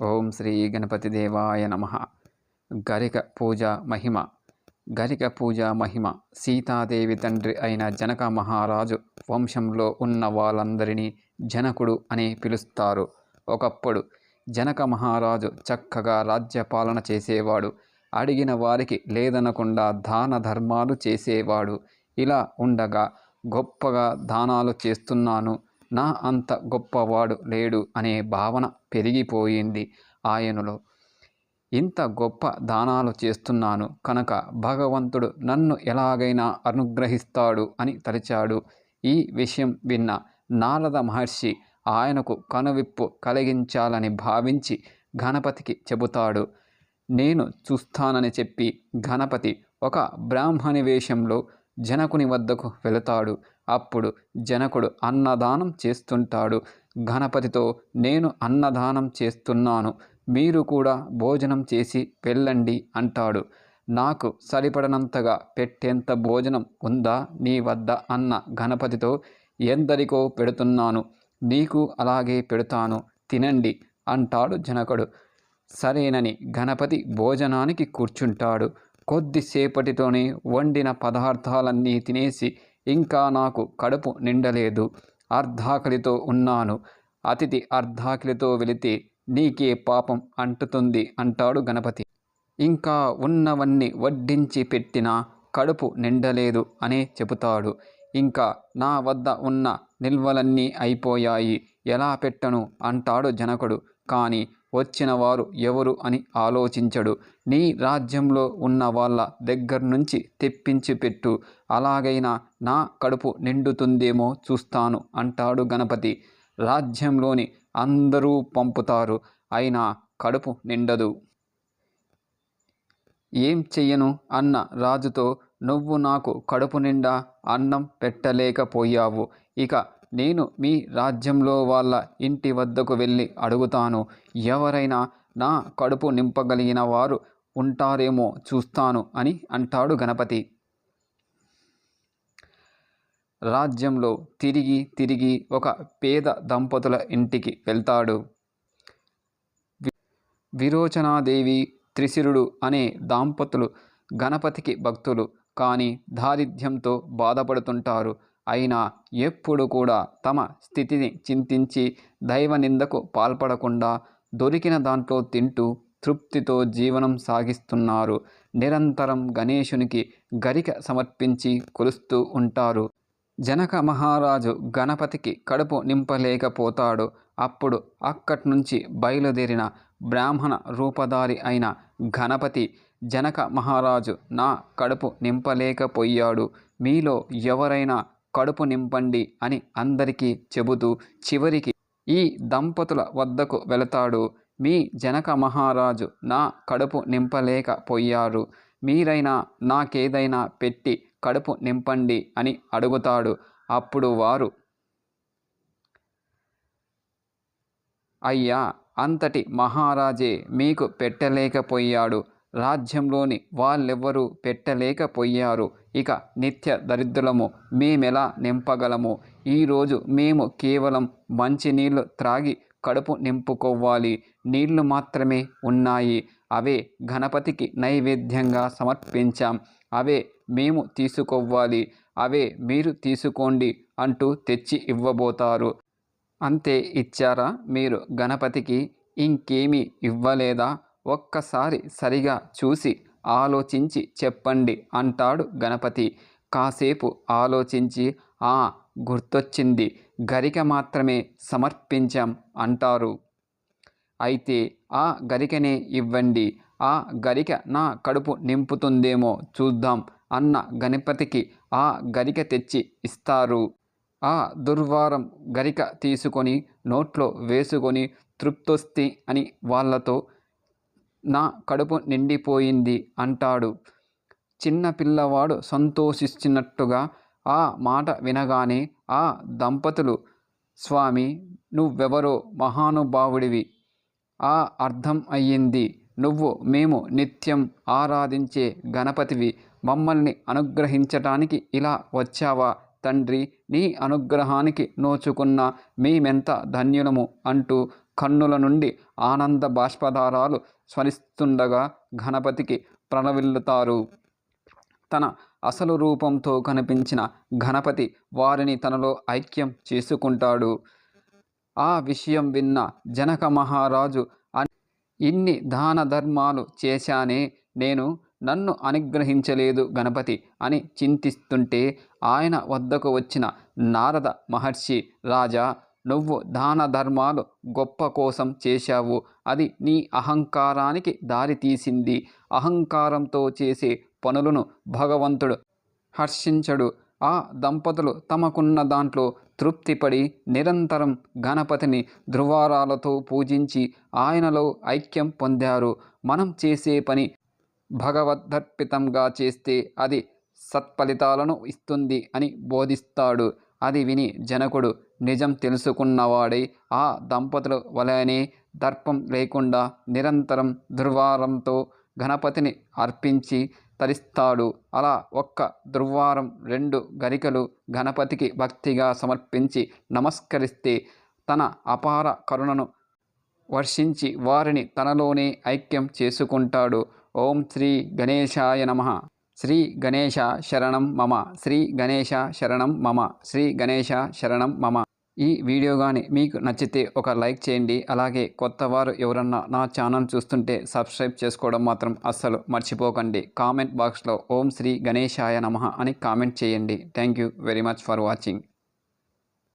ఓం శ్రీ గణపతి దేవాయ నమ. గరిక పూజ మహిమ. గరిక పూజ మహిమ. సీతాదేవి తండ్రి అయిన జనక మహారాజు వంశంలో ఉన్న వాళ్ళందరినీ జనకుడు అని పిలుస్తారు. ఒకప్పుడు జనక మహారాజు చక్కగా రాజ్యపాలన చేసేవాడు. అడిగిన వారికి లేదనకుండా దాన ధర్మాలు చేసేవాడు. ఇలా ఉండగా గొప్పగా దానాలు చేస్తున్నాను. నా అంత గొప్పవాడు లేడు అనే భావన పెరిగిపోయింది ఆయనలో. ఇంత గొప్ప దానాలు చేస్తున్నాను కనుక భగవంతుడు నన్ను ఎలాగైనా అనుగ్రహిస్తాడు అని తలిచాడు. ఈ విషయం విన్న నారద మహర్షి ఆయనకు కనువిప్పు కలిగించాలని భావించి గణపతికి చెబుతాడు. నేను చూస్తానని చెప్పి గణపతి ఒక బ్రాహ్మణి వేషంలో జనకుని వద్దకు వెళతాడు. అప్పుడు జనకుడు అన్నదానం చేస్తుంటాడు. గణపతితో నేను అన్నదానం చేస్తున్నాను. మీరు కూడా భోజనం చేసి వెళ్ళండి అంటాడు. నాకు సరిపడనంతగా పెట్టేంత భోజనం ఉందా నీ వద్ద? అన్న గణపతితో ఎందరికో పెడుతున్నాను. నీకు అలాగే పెడతాను. తినండి అంటాడు జనకుడు. సరేనని గణపతి భోజనానికి కూర్చుంటాడు. కొద్దిసేపటితోనే వండిన పదార్థాలన్నీ తినేసి ఇంకా నాకు కడుపు నిండలేదు. అర్ధాకలితో ఉన్నాను. అతిథి అర్ధాకలితో వెళితే నీకే పాపం అంటుతుంది అంటాడు గణపతి. ఇంకా ఉన్నవన్నీ వడ్డించి పెట్టినా కడుపు నిండలేదు అనే చెబుతాడు. ఇంకా నా వద్ద ఉన్న నిల్వలన్నీ అయిపోయాయి. ఎలా పెట్టను అంటాడు జనకుడు. కానీ వచ్చిన వారు ఎవరు అని ఆలోచించడు. నీ రాజ్యంలో ఉన్న వాళ్ళ దగ్గర నుంచి తెప్పించి పెట్టు. అలాగైనా నా కడుపు నిండుతుందేమో చూస్తాను అంటాడు గణపతి. రాజ్యంలోని అందరూ పంపుతారు అయినా కడుపు నిండదు. ఏం చెయ్యను అన్న రాజుతో నువ్వు నాకు కడుపు నిండా అన్నం పెట్టలేకపోయావు. ఇక నేను మీ రాజ్యంలో వాళ్ళ ఇంటి వద్దకు వెళ్ళి అడుగుతాను. ఎవరైనా నా కడుపు నింపగలిగిన వారు ఉంటారేమో చూస్తాను అని అంటాడు గణపతి. రాజ్యంలో తిరిగి తిరిగి ఒక పేద దంపతుల ఇంటికి వెళ్తాడు. విరోచనాదేవి త్రిశిరుడు అనే దాంపతులు గణపతికి భక్తులు కానీ దారిద్ర్యంతో బాధపడుతుంటారు. అయినా ఎప్పుడు కూడా తమ స్థితిని చింతించి దైవ నిందకు పాల్పడకుండా దొరికిన దాంట్లో తింటూ తృప్తితో జీవనం సాగిస్తున్నారు. నిరంతరం గణేశునికి గరిక సమర్పించి కొలుస్తూ ఉంటారు. జనక మహారాజు గణపతికి కడుపు నింపలేకపోతాడు. అప్పుడు అక్కడి నుంచి బయలుదేరిన బ్రాహ్మణ రూపధారి అయిన గణపతి జనక మహారాజు నా కడుపు నింపలేకపోయాడు. మీలో ఎవరైనా కడుపు నింపండి అని అందరికీ చెబుతూ చివరికి ఈ దంపతుల వద్దకు వెళతాడు. మీ జనక మహారాజు నా కడుపు నింపలేకపోయారు. మీరైనా నాకేదైనా పెట్టి కడుపు నింపండి అని అడుగుతాడు. అప్పుడు వారు అయ్యా అంతటి మహారాజే మీకు పెట్టలేకపోయాడు. రాజ్యంలోని వాళ్ళెవ్వరూ పెట్టలేకపోయారు. ఇక నిత్య దరిద్రులము మేమెలా నింపగలము? ఈరోజు మేము కేవలం మంచినీళ్ళు త్రాగి కడుపు నింపుకోవాలి. నీళ్ళు మాత్రమే ఉన్నాయి. అవే గణపతికి నైవేద్యంగా సమర్పించాం. అవే మేము తీసుకోవాలి. అవే మీరు తీసుకోండి అంటూ తెచ్చి ఇవ్వబోతారు. అంతే ఇచ్చారా? మీరు గణపతికి ఇంకేమీ ఇవ్వలేదా? ఒక్కసారి సరిగా చూసి ఆలోచించి చెప్పండి అంటాడు గణపతి. కాసేపు ఆలోచించి ఆ గుర్తొచ్చింది. గరిక మాత్రమే సమర్పించాం అంటారు. అయితే ఆ గరికనే ఇవ్వండి. ఆ గరిక నా కడుపు నింపుతుందేమో చూద్దాం అన్న గణపతికి ఆ గరిక తెచ్చి ఇస్తారు. ఆ దుర్వారం గరిక తీసుకొని నోట్లో వేసుకొని తృప్తొస్తి అని వాళ్ళతో నా కడుపు నిండిపోయింది అంటాడు. చిన్న పిల్లవాడు సంతోషిస్తున్నట్టుగా ఆ మాట వినగానే ఆ దంపతులు స్వామి నువ్వెవరో మహానుభావుడివి. ఆ అర్థం అయ్యింది. నువ్వు మేము నిత్యం ఆరాధించే గణపతివి. మమ్మల్ని అనుగ్రహించటానికి ఇలా వచ్చావా? తండ్రి నీ అనుగ్రహానికి నోచుకున్న మేమెంత ధన్యులము అంటూ కన్నుల నుండి ఆనంద బాష్పధారాలు స్మరిస్తుండగా గణపతికి ప్రణవిల్లుతారు. తన అసలు రూపంతో కనిపించిన గణపతి వారిని తనలో ఐక్యం చేసుకుంటాడు. ఆ విషయం విన్న జనక మహారాజు ఇన్ని దాన ధర్మాలు చేశానే నేను నన్ను అనుగ్రహించలేదు గణపతి అని చింతిస్తుంటే ఆయన వద్దకు వచ్చిన నారద మహర్షి రాజా నువ్వు దాన ధర్మాలు గొప్ప కోసం చేశావు. అది నీ అహంకారానికి దారి తీసింది. అహంకారంతో చేసే పనులను భగవంతుడు హర్షించడు. ఆ దంపతులు తమకున్న దాంట్లో తృప్తిపడి నిరంతరం గణపతిని ధృవారాలతో పూజించి ఆయనలో ఐక్యం పొందారు. మనం చేసే పని భగవద్దర్పితంగా చేస్తే అది సత్ఫలితాలను ఇస్తుంది అని బోధిస్తాడు. అది విని జనకుడు నిజం తెలుసుకున్నవాడై ఆ దంపతుల వలనే దర్పం లేకుండా నిరంతరం దుర్వారంతో గణపతిని అర్పించి తరిస్తాడు. అలా ఒక్క దుర్వారం రెండు గరికలు గణపతికి భక్తిగా సమర్పించి నమస్కరిస్తే తన అపార కరుణను వర్షించి వారిని తనలోనే ఐక్యం చేసుకుంటాడు. ఓం శ్రీ గణేశాయ నమ. శ్రీ గణేశ శరణం మమ. శ్రీ గణేశ శరణం మమ. శ్రీ గణేశ శరణం మమ. ఈ వీడియో కానీ మీకు నచ్చితే ఒక లైక్ చేయండి. అలాగే కొత్త వారు ఎవరన్నా నా ఛానల్ చూస్తుంటే సబ్స్క్రైబ్ చేసుకోవడం మాత్రం అస్సలు మర్చిపోకండి. కామెంట్ బాక్స్లో ఓం శ్రీ గణేశాయ నమ అని కామెంట్ చేయండి. Thank you very much for watching.